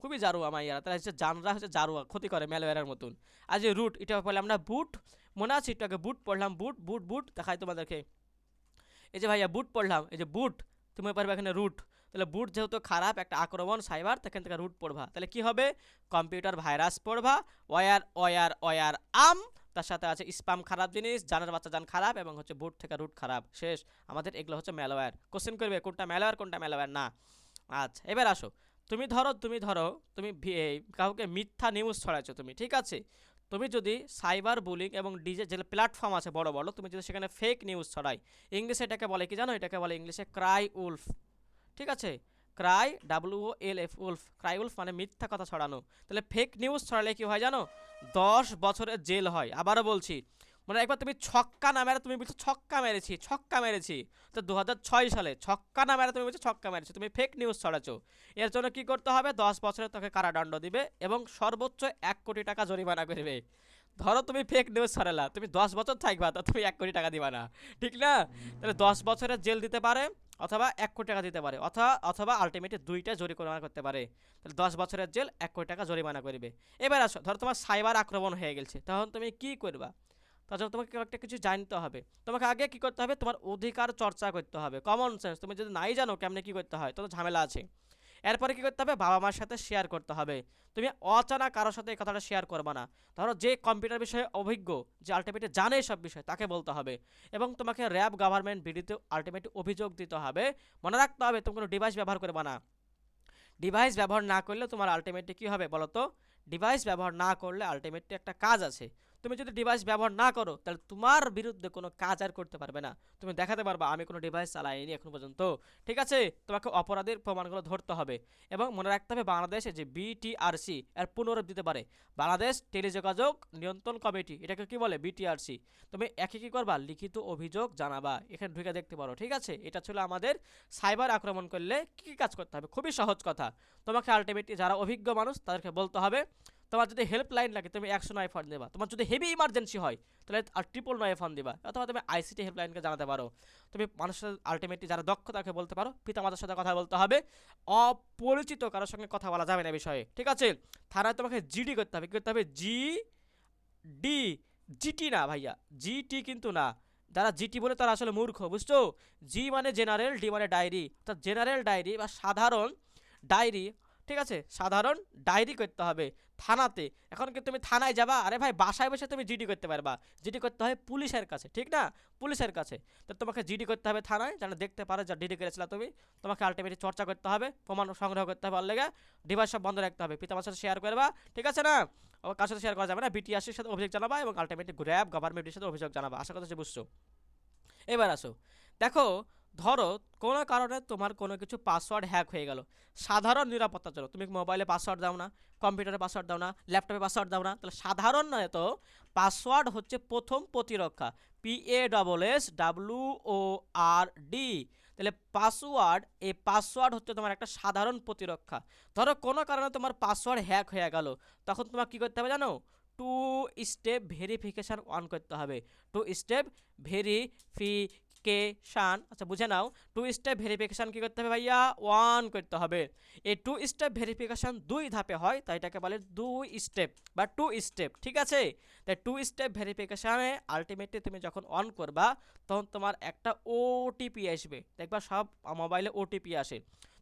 খুবই জারুয়া মাইয়ারা। তারা হচ্ছে জানরা হচ্ছে জারুয়া, ক্ষতি করে ম্যালওয়্যারের মতন। আর যে রুট এটা পড়লাম না বুট মনে আছে একটু আগে বুট পড়লাম বুট বুট বুট দেখাই তোমাদেরকে। এই যে ভাইয়া বুট পড়লাম, এই যে বুট তুমি পারবে এখানে রুট তাহলে বুট যেহেতু খারাপ, একটা আক্রমণ সাইবার সেখান থেকে রুট পড়বা। তাহলে কি হবে? কম্পিউটার ভাইরাস পড়বা। ওয়ার ওয়ার ওয়ার আম তার সাথে আছে স্পাম খারাপ জিনিস, জানার বাচ্চা জান খারাপ এবং হচ্ছে বুট থেকে রুট খারাপ। শেষ। আমাদের এগুলো হচ্ছে ম্যালওয়্যার কোশ্চেন করবে, কোনটা ম্যালওয়্যার কোনটা ম্যালওয়্যার না। আচ্ছা এবার আসো। তুমি ধরো তুমি ধরো, তুমি কাউকে মিথ্যা নিউজ ছড়াচ্ছ তুমি, ঠিক আছে? তুমি যদি সাইবার বুলিং এবং ডিজে, যে প্ল্যাটফর্ম আছে বড় বড়, তুমি যদি সেখানে ফেক নিউজ ছড়াই, ইংলিশে এটাকে বলে কি জানো? এটাকে বলে ইংলিশে ক্রাই উলফ ঠিক আছে? Cry, W L F, wolf. Cry, wolf মানে মিথ্যা কথা ছড়ানো। তাহলে ফেক নিউজ ছড়ালে কি হয় জানো? দশ বছরের জেল হয়। আবারও বলছি। মানে একবার তুমি ছক্কা না মেরে, তুমি বলছো ছক্কা মেরেছি ছক্কা মেরেছি। তো দু হাজার ছয় সালে ছক্কা না মেরে তুমি বলছো ছক্কা মেরেছি। তুমি ফেক নিউজ ছড়াচ্ছ। এর জন্য কি করতে হবে? দশ বছরের তোকে কারাদণ্ড দিবে এবং সর্বোচ্চ এক কোটি টাকা জরিমানা করবে। ধরো তুমি ফেক নিউজ ছড়ালা। তুমি দশ বছর থাকবা, তো তুমি এক কোটি টাকা দিবা না। ঠিক না? তাহলে দশ বছরের জেল দিতে পারে। অথবা এক কোটি টাকা দিতে পারে, অথবা অথবা আলটিমেটলি দুইটা জরিমানা করতে পারে। তাহলে দশ বছরের জেল এক কোটি টাকা জরিমানা করবে। এবার আসো, ধরো তোমার সাইবার আক্রমণ হয়ে গেছে, তখন তুমি কি করবা? তাছাড়া তোমাকে একটা কিছু জানতে হবে। তোমাকে আগে কী করতে হবে? তোমার অধিকার চর্চা করতে হবে। কমন সেন্স তুমি যদি নাই জানো কেমনে কী করতে হয় তো ঝামেলা আছে। এরপরে কি করতে হবে? বাবা মার সাথে শেয়ার করতে হবে। তুমি অচানা কারোর সাথে এই কথাটা শেয়ার করবে না। ধরো যে কম্পিউটার বিষয়ে অভিজ্ঞ, যে আলটিমেটলি জানে সব বিষয়, তাকে বলতে হবে। এবং তোমাকে র্যাব গভর্নমেন্ট বিডিতে আলটিমেটলি অভিযোগ দিতে হবে। মনে রাখতে হবে, তুমি কোনো ডিভাইস ব্যবহার করবে না। ডিভাইস ব্যবহার না করলে তোমার আলটিমেটলি কী হবে বলো তো ডিভাইস ব্যবহার না করলে আলটিমেটলি একটা কাজ আছে। তুমি যদি ডিভাইস ব্যবহার না করো, তাহলে তোমার বিরুদ্ধে কোনো কাজ আর করতে পারবে না। তুমি দেখাতে পারবা, আমি কোনো ডিভাইস চালাইনি এখন পর্যন্ত। ঠিক আছে? তোমাকে অপরাধের প্রমাণগুলো ধরতে হবে। এবং মনে রাখতে হবে, বাংলাদেশে যে বিটিআরসি এর পুনরূপ দিতে পারে। বাংলাদেশ টেলিযোগাযোগ নিয়ন্ত্রণ কমিটি, এটাকে কি বলে? বিটিআরসি তুমি একে কি করবা? লিখিত অভিযোগ জানাবা। এখানে ঢুকে দেখতে পারো, ঠিক আছে? এটা ছিল আমাদের সাইবার আক্রমণ করলে কী কী কাজ করতে হবে? খুবই সহজ কথা। তোমাকে আলটিমেটলি যারা অভিজ্ঞ মানুষ, তাদেরকে বলতে হবে তোমার যদি হেল্পলাইন লাগে, তুমি একশো নয় ফোন দেবা। তোমার যদি হেভি ইমার্জেন্সি হয়, তাহলে আর ট্রিপল নয় ফোন দিবা। অথবা তুমি আইসিটি হেল্পলাইনকে জানাতে পারো। তুমি মানুষের আলটিমেটলি যারা দক্ষ তাকে বলতে পারো, পিতা মাতার সাথে কথা বলতে হবে। অপরিচিত কারোর সঙ্গে কথা বলা যাবে না বিষয়ে, ঠিক আছে? থানায় তোমাকে জিডি করতে হবে। কি করতে হবে? জি ডি জিটি না ভাইয়া। জিটি কিন্তু না। যারা জিটি বলে তারা আসলে মূর্খ, বুঝছ? জি মানে জেনারেল ডি মানে ডায়েরি অর্থাৎ জেনারেল ডায়েরি বা সাধারণ ডায়েরি ঠিক আছে? সাধারণ ডায়েরি করতে হবে থানাতে। এখন কি তুমি থানায় যাবা? আরে ভাই, বাসায় বসে তুমি জিডি করতে পারবা। জিডি করতে হয় পুলিশের কাছে, ঠিক না? পুলিশের কাছে। তো তোমাকে জিডি করতে হবে থানায়, যেন দেখতে পারো যা ডিডি করেছিল তুমি। তোমাকে আলটিমেটলি চর্চা করতে হবে, প্রমাণ সংগ্রহ করতে হবে লেগে ডিভাইস সব বন্ধ রাখতে হবে। পিতামার সাথে শেয়ার করবা, ঠিক আছে না? আবার কার সাথে শেয়ার করা যাবে না? বিটিআরসির সাথে অভিযোগ জানাবা এবং আলটিমেটলি গ্র্যাব গভর্নমেন্টের সাথে অভিযোগ জানাবা। আশা করছি বুঝছ? এবার আসো। দেখো, ধরো কোনো কারণে তোমার কোনো কিছু পাসওয়ার্ড হ্যাক হয়ে গেল। সাধারণ নিরাপত্তার জন্য তুমি মোবাইলে পাসওয়ার্ড দাও না কম্পিউটারে পাসওয়ার্ড দাও না ল্যাপটপে পাসওয়ার্ড দাও না, তাহলে সাধারণ নয় তো পাসওয়ার্ড হচ্ছে প্রথম প্রতিরক্ষা P A double S W O R D তাহলে পাসওয়ার্ড এই পাসওয়ার্ড হচ্ছে তোমার একটা সাধারণ প্রতিরক্ষা। ধরো কোনো কারণে তোমার পাসওয়ার্ড হ্যাক হয়ে গেল, তখন তোমার কী করতে হবে জানো? টু স্টেপ ভেরিফিকেশান অন করতে হবে। টু স্টেপ ভেরিফিকেশান আচ্ছা বুঝে নাও। টু স্টেপ ভেরিফিকেশান কী করতে হবে ভাইয়া? ওয়ান করতে হবে। এই টু স্টেপ ভেরিফিকেশান দুই ধাপে হয়, তাই এটাকে বলে দুই স্টেপ বা টু স্টেপ ঠিক আছে? তাই টু স্টেপ ভেরিফিকেশানে আলটিমেটলি তুমি যখন অন করবা, তখন তোমার একটা ওটিপি আসবে। দেখবা সব মোবাইলে ওটিপি আসে।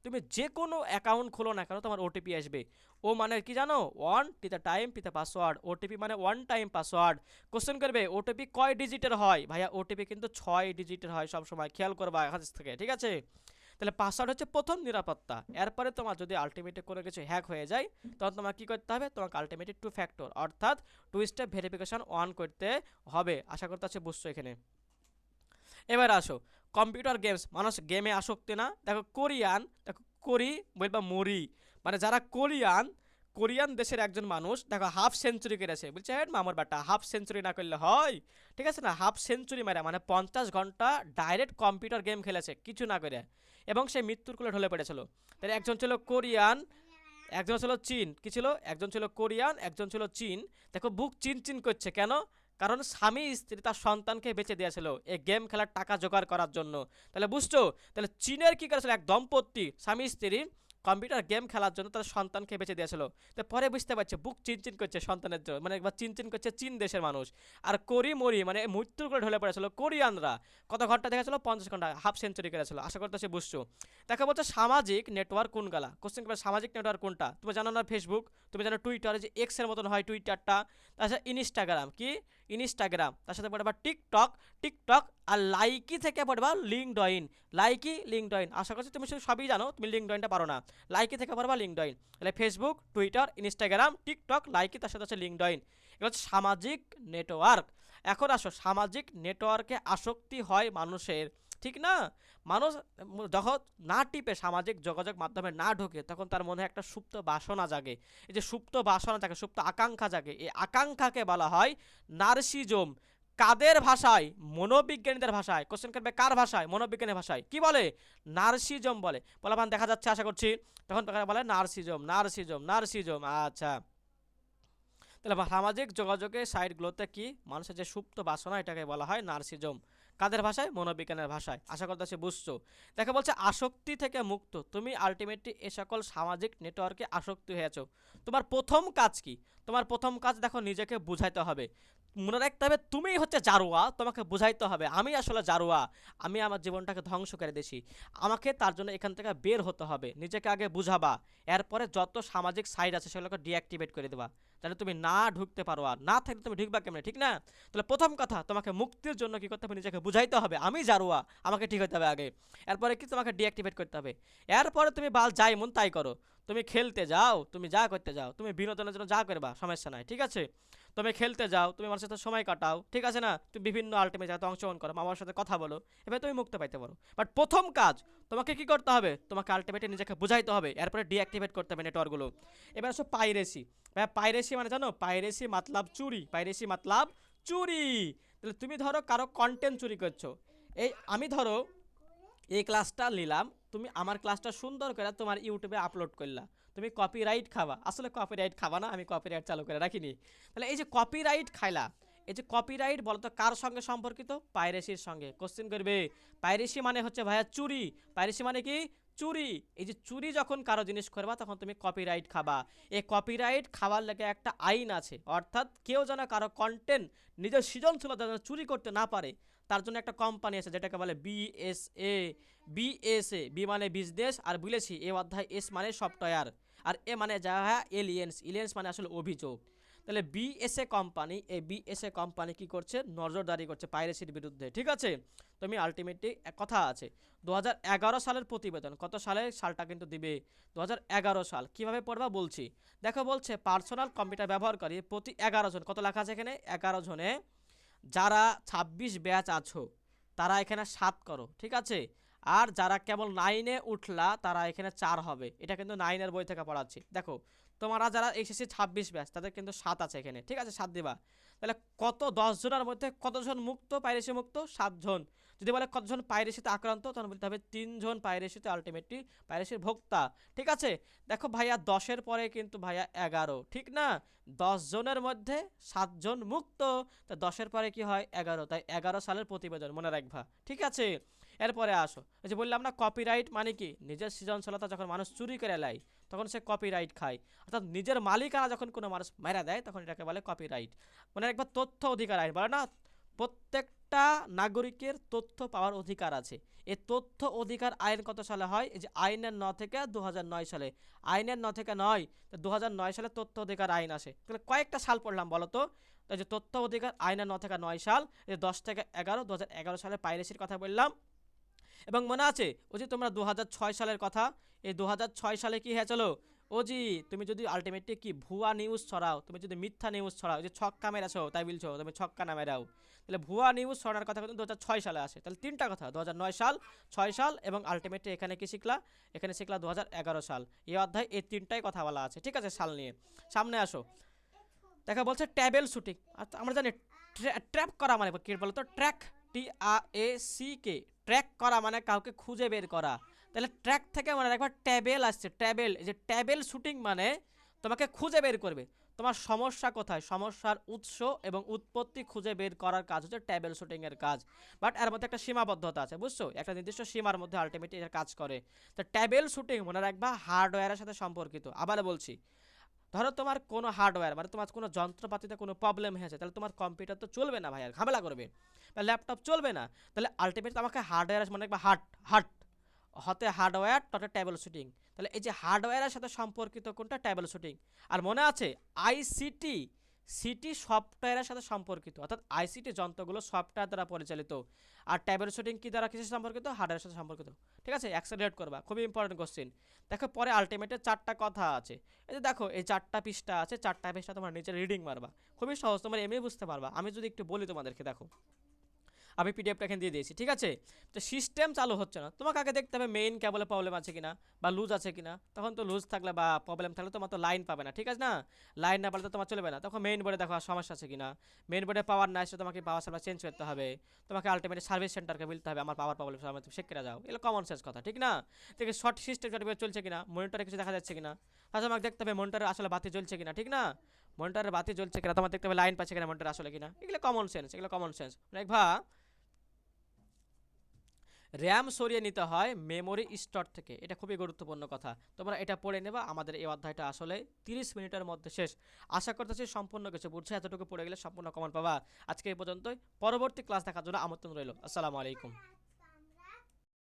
তুমি যে কোনো অ্যাকাউন্ট খোলো না কেন, তোমার ওটিপি আসবে। ও মানে কি জানো? ওয়ান টিতে টাইম টিতে পাসওয়ার্ড ওটিপি মানে ওয়ান টাইম পাসওয়ার্ড কোশ্চেন করবে ওটিপি কয় ডিজিটের হয়? ভাইয়া ওটিপি কিন্তু ছয় ডিজিটের হয় সব সময় খেয়াল করবা, হাদিস থেকে, ঠিক আছে? তাহলে পাসওয়ার্ড হচ্ছে প্রথম নিরাপত্তা। এরপরে তোমার যদি আলটিমেটে কোনো কিছু হ্যাক হয়ে যায়, তখন তোমার কী করতে হবে? তোমাকে আলটিমেটে টু ফ্যাক্টর অর্থাৎ টু স্টেপ ভেরিফিকেশন অন করতে হবে। আশা করতে আছে বুঝছ এখানে। এবার আসো। কম্পিউটার গেমস, মানুষ গেমে আসক্তি না। দেখো কোরিয়ান, দেখো করি বলবা মরি। মানে যারা কোরিয়ান কোরিয়ান দেশের একজন মানুষ, দেখো হাফ সেঞ্চুরি করেছে বলছে হ্যাঁ মামর বাটা, হাফ সেঞ্চুরি না করলে হয়? ঠিক আছে না? হাফ সেঞ্চুরি মারা মানে পঞ্চাশ ঘণ্টা ডাইরেক্ট কম্পিউটার গেম খেলেছে, কিছু না করে। এবং সে মৃত্যুর কোলে ঢলে পড়েছিল। তাহলে একজন ছিল কোরিয়ান, একজন ছিল চীন। কি ছিল? একজন ছিল কোরিয়ান, একজন ছিল চীন। দেখো বুক চিন চিন করছে। কেন? কারণ স্বামী স্ত্রী তার সন্তানকে বেঁচে দিয়েছিল। এই গেম খেলার টাকা জোগাড় করার জন্য। তাহলে বুঝছ? তাহলে চীনের কী করেছিল? এক দম্পতি স্বামী স্ত্রী কম্পিউটার গেম খেলার জন্য তার সন্তানকে বেঁচে দিয়েছিল। তো পরে বুঝতে পারছে, বুক চিনচিন করছে সন্তানের জন্য মানে একবার চিনচিন করছে চীন দেশের মানুষ। আর করি মরি মানে মৃত্যুর করে ঢলে পড়েছিল কোরিয়ানরা। কত ঘণ্টা দেখেছিল পঞ্চাশ ঘণ্টা, হাফ সেঞ্চুরি করেছিল। আশা করতে সে বুঝছ? দেখা বলছে সামাজিক নেটওয়ার্ক কোন গালা কোশ্চেন করবে, সামাজিক নেটওয়ার্ক কোনটা? তুমি জানো না ফেসবুক তুমি জানো টুইটারে যে এক্সের মতন হয় টুইটারটা তাছাড়া ইনস্টাগ্রাম কি? ইনস্টাগ্রাম তার সাথে পড়বা টিকটক টিকটক আর লাইকি থেকে পড়বা লিঙ্কডইন লাইকি লিঙ্কডইন আশা করছি তুমি সবই জানো, তুমি লিঙ্কডইনটা পারো না। লাইকি থেকে পড়বা লিঙ্কডইন তাহলে Facebook Twitter Instagram TikTok Likee তার সাথে হচ্ছে লিঙ্কডইন এগুলো হচ্ছে সামাজিক নেটওয়ার্ক এখন আসো, সামাজিক নেটওয়ার্কে আসক্তি হয় মানুষের। ঠিক না? মানুষ, যখন না টিপে সামাজিক যোগাযোগ মাধ্যমে না ঢোকে, তখন তার মনে একটা সুপ্ত বাসনা জাগে। এই যে সুপ্ত বাসনা জাগে, সুপ্ত আকাঙ্ক্ষা জাগে, এই আকাঙ্ক্ষাকে বলা হয় নার্সিজম। কাদের ভাষায়? মনোবিজ্ঞানীদের ভাষায়। কোশ্চেন করবে কার ভাষায়? মনোবিজ্ঞানের ভাষায়। কি বলে? নার্সিজম বলে। বলাবান দেখা যাচ্ছে, আশা করছি। তখন বলে নার্সিজম নার্সিজম নার্সিজম। আচ্ছা। তাহলে সামাজিক যোগাযোগের সাইটগুলোতে কি মানুষের যে সুপ্ত বাসনা, এটাকে বলা হয় নার্সিজম? কাদের ভাষায়? মনোবিজ্ঞানের ভাষায়। আশা করতেছি বুঝছ। দেখে বলছে, আসক্তি থেকে মুক্ত। তুমি আলটিমেটলি এ সকল সামাজিক নেটওয়ার্কে আসক্তি হয়েছো। তোমার প্রথম কাজ কি? তোমার প্রথম কাজ দেখো নিজেকে বুঝাইতে হবে। মনে রাখতে হবে, তুমিই হচ্ছে জারুয়া, তোমাকে বুঝাইতে হবে, আমি আসলে জারুয়া, আমি আমার জীবনটাকে ধ্বংস করে দিছি আমাকে তার জন্য এখান থেকে বের হতে হবে, নিজেকে আগে বুঝাবা, এরপরে যত সামাজিক সাইট আছে সেগুলোকে ডিঅ্যাক্টিভেট করে দেবা, তাহলে তুমি না ঢুকতে পারো আর না থাকলে তুমি ঢুকবা কেমনে, ঠিক না? তাহলে প্রথম কথা, তোমাকে মুক্তির জন্য কি করতে হবে? নিজেকে বুঝাইতে হবে, আমি জারুয়া, আমাকে ঠিক হতে হবে আগে। এরপরে কি তোমাকে ডিঅ্যাক্টিভেট করতে হবে? এরপরে তুমি বাল যাই মন তাই করো, তুমি খেলতে যাও, তুমি যা করতে যাও, তুমি বিনোদনের জন্য যা করবা, সমস্যা নাই, ঠিক আছে? তুমি খেলতে যাও, তুমি মানুষের সাথে সময় কাটাও, ঠিক আছে না? তুমি বিভিন্ন আলটিমেট জায়গাতে অংশগ্রহণ করো মামার সাথে কথা বলো এবার তুমি মুক্ত পাইতে পারো। বাট প্রথম কাজ, তোমাকে কি করতে হবে? তোমাকে আলটিমেটলি নিজেকে বুঝাইতে হবে, এরপরে ডিঅ্যাক্টিভেট করতে হবে নেটওয়ার্কগুলো এবার আসো পাইরেসি ভাই পাইরেসি মানে জানো? পাইরেসি মাতলাব চুরি পাইরেসি মাতলাব চুরি। তাহলে তুমি ধরো কারও কন্টেন্ট চুরি করছ। এই, আমি ধরো এই ক্লাসটা নিলাম তুমি আমার ক্লাসটা সুন্দর করে তোমার ইউটিউবে আপলোড করলা। তুমি কপিরাইট খাবা আসলে কপিরাইট খাবা না, আমি কপিরাইট চালু করে রাখিনি। তাহলে এই যে কপিরাইট খাইলা, এই যে কপিরাইট বলতো কার সঙ্গে সম্পর্কিত? পাইরেসির সঙ্গে। কোশ্চেন করবে, পাইরেসি মানে হচ্ছে ভাইয়া চুরি। পাইরেসি মানে কি? চুরি। এই যে চুরি যখন কারও জিনিস করবা, তখন তুমি কপিরাইট খাবা। এই কপিরাইট খাওয়ার লেগে একটা আইন আছে। অর্থাৎ কেউ যেন কারও কন্টেন্ট নিজের সৃজনশীলতা যেন চুরি করতে না পারে তার জন্য একটা কোম্পানি আছে যেটাকে বলে বিএসএ বিএসএ বি মানে বিজনেস আর বলেছি এ অধ্যায় এস মানে সফটওয়্যার আর এ মানে যা হয় এলিয়েন্স এলিয়েন্স মানে আসলে অভিযোগ। তাহলে বিএসএ কোম্পানি এই বিএসএ কোম্পানি কি করছে? নজরদারি করছে পাইরেসির বিরুদ্ধে, ঠিক আছে? তুমি আলটিমেটলি কথা আছে, দু হাজার এগারো সালের প্রতিবেদন, কত সালে? সালটা কিন্তু দিবে। দু হাজার এগারো সাল, কীভাবে পড়বা? বলছি। দেখো বলছে পার্সোনাল কম্পিউটার ব্যবহারকারী প্রতি এগারো জন, কত লেখা আছে এখানে? এগারো জনে যারা ছাব্বিশ ব্যাচ আছো, তারা এখানে সাত করো, ঠিক আছে? আর যারা কেবল নাইনে উঠলা, তারা এখানে চার হবে। এটা কিন্তু নাইনের বই থেকে পড়াচ্ছি দেখো, তোমরা যারা এসেছে ছাব্বিশ ব্যাচ, তাদের কিন্তু সাত আছে এখানে, ঠিক আছে? সাত দিবা। তাহলে কত দশ জনের মধ্যে কতজন মুক্ত পাইরেসি মুক্ত? সাতজন। যদি বলে কতজন পাইরেসিতে আক্রান্ত, তখন বলতে হবে তিনজন পাইরেসিতে আলটিমেটলি পাইরেসির ভোক্তা। ঠিক আছে? দেখো ভাইয়া, দশের পরে কিন্তু ভাইয়া এগারো, ঠিক না? দশ জনের মধ্যে সাতজন মুক্ত। তা দশের পরে কি হয়? এগারো। তাই এগারো সালের প্রতিবেদন, মনে রাখবা। ঠিক আছে? এরপরে আসো। যে বললাম না কপিরাইট মানে কি? নিজের সৃজনশীলতা যখন মানুষ চুরি করে নেয়, তখন সে কপিরাইট খায়। অর্থাৎ নিজের মালিকানা যখন কোনো মানুষ মেরা দেয়, তখন এটাকে বলে কপিরাইট মানে একবার তথ্য অধিকার আইন, বলে না? প্রত্যেকটা নাগরিকের তথ্য পাওয়ার অধিকার আছে। এই তথ্য অধিকার আইন কত সালে হয়? এই যে আইনের ন থেকে দু সালে। আইনের ন থেকে নয় দু সালে তথ্য অধিকার আইন আসে। তাহলে কয়েকটা সাল পড়লাম, বলো তো? এই যে তথ্য অধিকার আইনের ন থেকে নয় সাল, এই দশ থেকে এগারো দু সালে পাইরেসির কথা বললাম। এবং মনে আছে, ওই যে তোমরা দু হাজার ছয় সালের কথা, এই দু হাজার ছয় সালে কি হয়েছিল? ও জি, তুমি যদি আলটিমেটলি কি ভুয়া নিউজ ছড়াও, তুমি যদি মিথ্যা নিউজ ছড়াও, যে ছক্কা মেরেছো, তাই বলছো, তুমি ছক্কা না মেরাও। তাহলে ভুয়া নিউজ ছড়ানোর কথা কিন্তু দু সালে আসে। তাহলে তিনটা কথা, দু হাজার নয় সাল, ছয় সাল এবং আলটিমেটলি এখানে কি শিখলা? এখানে শিখলা দু হাজার এগারো সাল। এই অধ্যায় এই তিনটাই কথা বলা আছে। ঠিক আছে, সাল নিয়ে। সামনে আসো। দেখা, বলছে ট্যাবেল শুটিং। আর আমরা জানি ট্র্যাপ করা মানে কি বলতো? Track, T R A C K. Track করা মানে কাউকে খুঁজে বের করা। তাহলে ট্র্যাক থেকে মনে রাখবা ট্যাবেল আসছে। ট্যাবেল যে ট্যাবেল শুটিং মানে তোমাকে খুঁজে বের করবে। তোমার সমস্যা কোথায়? সমস্যার উৎস এবং উৎপত্তি খুঁজে বের করার কাজ হচ্ছে ট্যাবেল শুটিংয়ের কাজ। বাট এর মধ্যে একটা সীমাবদ্ধতা আছে, বুঝছ? একটা নির্দিষ্ট সীমার মধ্যে আলটিমেটলি এর কাজ করে। তো ট্যাবেল শুটিং মনে রাখবা হার্ডওয়্যারের সাথে সম্পর্কিত। আবার বলছি, ধরো তোমার কোনো হার্ডওয়্যার মানে তোমার কোনো যন্ত্রপাতিতে কোনো প্রবলেম হয়েছে, তাহলে তোমার কম্পিউটার তো চলবে না ভাই, আর ঝামেলা করবে। বা ল্যাপটপ চলবে না, তাহলে আলটিমেটলি আমাকে হার্ডওয়্যার মানে রাখবা হার্ট হার্ট হতে হার্ডওয়্যার, তথা ট্যাবল শুটিং তাহলে এই যে হার্ডওয়্যারের সাথে সম্পর্কিত কোনটা? ট্যাবল শুটিং আর মনে আছে আইসিটি সিটি সফটওয়্যারের সাথে সম্পর্কিত, অর্থাৎ আইসিটি যন্ত্রগুলো সফটওয়্যার দ্বারা পরিচালিত। আর ট্যাবল শুটিং কী দ্বারা কিসের সম্পর্কিত? হার্ডওয়্যারের সাথে সম্পর্কিত। ঠিক আছে? অ্যাক্সেলারেট করবা। খুবই ইম্পর্টেন্ট কোশ্চেন দেখো, পরে আলটিমেটে চারটা কথা আছে। এই যে দেখো, এই চারটা পৃষ্ঠা আছে, চারটা পৃষ্ঠা তোমার নিচে রিডিং মারবা। খুবই সহজ, তোমার এমনি বুঝতে পারবা। আমি যদি একটু বলি তোমাদেরকে, দেখো। আমি পিডিএফটা এখানে দিয়ে দিয়েছি, ঠিক আছে? তো সিস্টেম চালু হচ্ছে না। তোমাকে আগে দেখতে হবে মেইন কেবলে প্রবলেম আছে কিনা বা লুজ আছে কিনা। তখন তো লুজ থাকলে বা প্রবলেম থাকলে তোমার তো লাইন পাবে না, ঠিক আছে না? লাইন না পারলে তো তোমার চলবে না। তখন মেইন বোর্ডে দেখো সমস্যা আছে কিনা। মেইন বোর্ডে পাওয়ার না এসে তোমাকে পাওয়ার সাপ্লাই চেঞ্জ করতে হবে। তোমাকে আলটিমেটলি সার্ভিস সেন্টারকে বলতে হবে, আমার পাওয়ার প্রবলেম তুমি চেক করে যাও। এগুলো কমন সেন্স কথা, ঠিক না? ঠিক শর্ট সিস্টেম সার্টিফিকেট চলছে কিনা মনিটরে কিছু দেখা যাচ্ছে কিনা? তাহলে তোমাকে দেখতে হবে মনিটরে আসলে বাতি জ্বলছে কিনা, ঠিক না? মনিটরের বাতি জ্বলছে কিনা, তোমার দেখতে হবে লাইন পাচ্ছে কিনা মনিটর আসলে কিনা। এগুলো কমন সেন্স এগুলো কমন সেন্স অনেক ভা র্যাম সরিয়ে নিতে হয় মেমোরি স্টোর থেকে। এটা খুবই গুরুত্বপূর্ণ কথা। তোমরা এটা পড়ে নেবা। আমাদের এই অধ্যায়টা আসলে তিরিশ মিনিটের মধ্যে শেষ। আশা করতেছি সম্পূর্ণ কিছু বুঝছ। এতটুকু পড়ে গেলে সম্পূর্ণ কমন পাবা। আজকে এই পর্যন্তই। পরবর্তী ক্লাস দেখার জন্য আমন্ত্রণ রইল। আসসালামু আলাইকুম।